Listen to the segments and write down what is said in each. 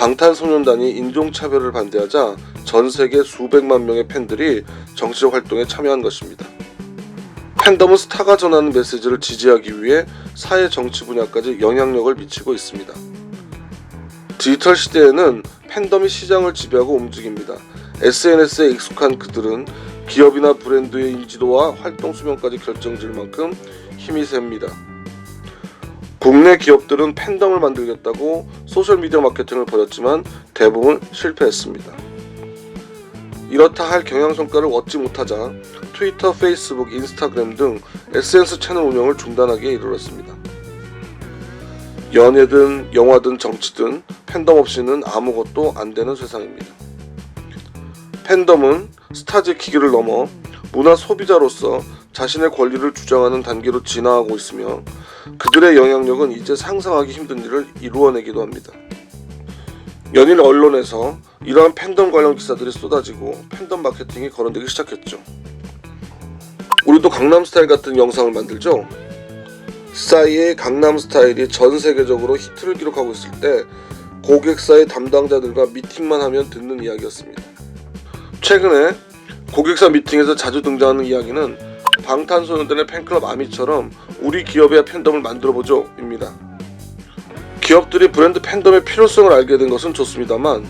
방탄소년단이 인종차별을 반대하자 전 세계 수백만 명의 팬들이 정치적 활동에 참여한 것입니다. 팬덤은 스타가 전하는 메시지를 지지하기 위해 사회 정치 분야까지 영향력을 미치고 있습니다. 디지털 시대에는 팬덤이 시장을 지배하고 움직입니다. SNS에 익숙한 그들은 기업이나 브랜드의 인지도와 활동 수명까지 결정질 만큼 힘이 셉니다. 국내 기업들은 팬덤을 만들겠다고 소셜미디어 마케팅을 벌였지만 대부분 실패했습니다. 이렇다 할 경영 성과를 얻지 못하자 트위터, 페이스북, 인스타그램 등 SNS 채널 운영을 중단하기에 이르렀습니다. 연예든 영화든 정치든 팬덤 없이는 아무것도 안 되는 세상입니다. 팬덤은 스타즈 기기를 넘어 문화 소비자로서 자신의 권리를 주장하는 단계로 진화하고 있으며 그들의 영향력은 이제 상상하기 힘든 일을 이루어내기도 합니다. 연일 언론에서 이러한 팬덤 관련 기사들이 쏟아지고 팬덤 마케팅이 거론되기 시작했죠. 우리도 강남스타일 같은 영상을 만들죠. 싸이의 강남스타일이 전 세계적으로 히트를 기록하고 있을 때 고객사의 담당자들과 미팅만 하면 듣는 이야기였습니다. 최근에 고객사 미팅에서 자주 등장하는 이야기는 방탄소년단의 팬클럽 아미처럼 우리 기업의 팬덤을 만들어보죠 입니다. 기업들이 브랜드 팬덤의 필요성을 알게 된 것은 좋습니다만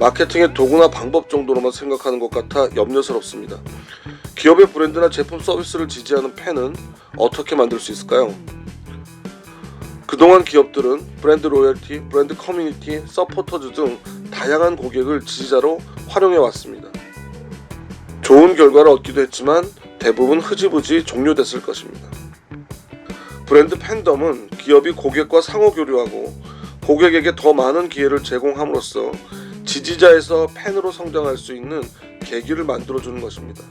마케팅의 도구나 방법 정도로만 생각하는 것 같아 염려스럽습니다. 기업의 브랜드나 제품 서비스를 지지하는 팬은 어떻게 만들 수 있을까요? 그동안 기업들은 브랜드 로열티, 브랜드 커뮤니티, 서포터즈 등 다양한 고객을 지지자로 활용해 왔습니다. 좋은 결과를 얻기도 했지만 대부분 흐지부지 종료됐을 것입니다. 브랜드 팬덤은 기업이 고객과 상호 교류하고 고객에게 더 많은 기회를 제공함으로써 지지자에서 팬으로 성장할 수 있는 계기를 만들어주는 것입니다.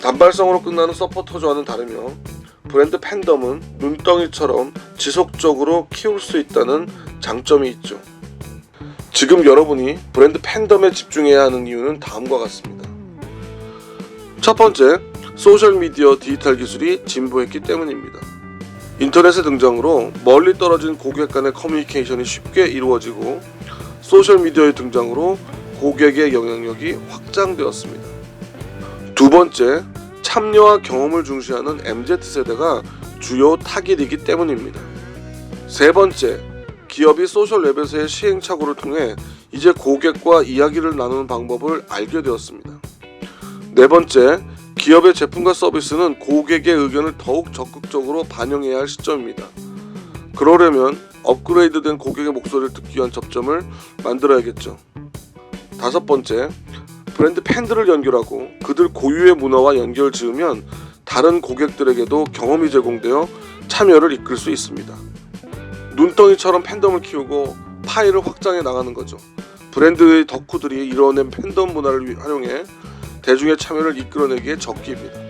단발성으로 끝나는 서포터즈와는 다르며 브랜드 팬덤은 눈덩이처럼 지속적으로 키울 수 있다는 장점이 있죠. 지금 여러분이 브랜드 팬덤에 집중해야 하는 이유는 다음과 같습니다. 첫 번째, 소셜미디어 디지털 기술이 진보했기 때문입니다. 인터넷의 등장으로 멀리 떨어진 고객 간의 커뮤니케이션이 쉽게 이루어지고 소셜미디어의 등장으로 고객의 영향력이 확장되었습니다. 두 번째, 참여와 경험을 중시하는 MZ세대가 주요 타깃이기 때문입니다. 세 번째, 기업이 소셜 랩에서의 시행착오를 통해 이제 고객과 이야기를 나누는 방법을 알게 되었습니다. 네 번째, 기업의 제품과 서비스는 고객의 의견을 더욱 적극적으로 반영해야 할 시점입니다. 그러려면 업그레이드된 고객의 목소리를 듣기 위한 접점을 만들어야겠죠. 다섯 번째, 브랜드 팬들을 연결하고 그들 고유의 문화와 연결 지으면 다른 고객들에게도 경험이 제공되어 참여를 이끌 수 있습니다. 눈덩이처럼 팬덤을 키우고 파일을 확장해 나가는 거죠. 브랜드의 덕후들이 이뤄낸 팬덤 문화를 활용해 대중의 참여를 이끌어내기에 적기입니다.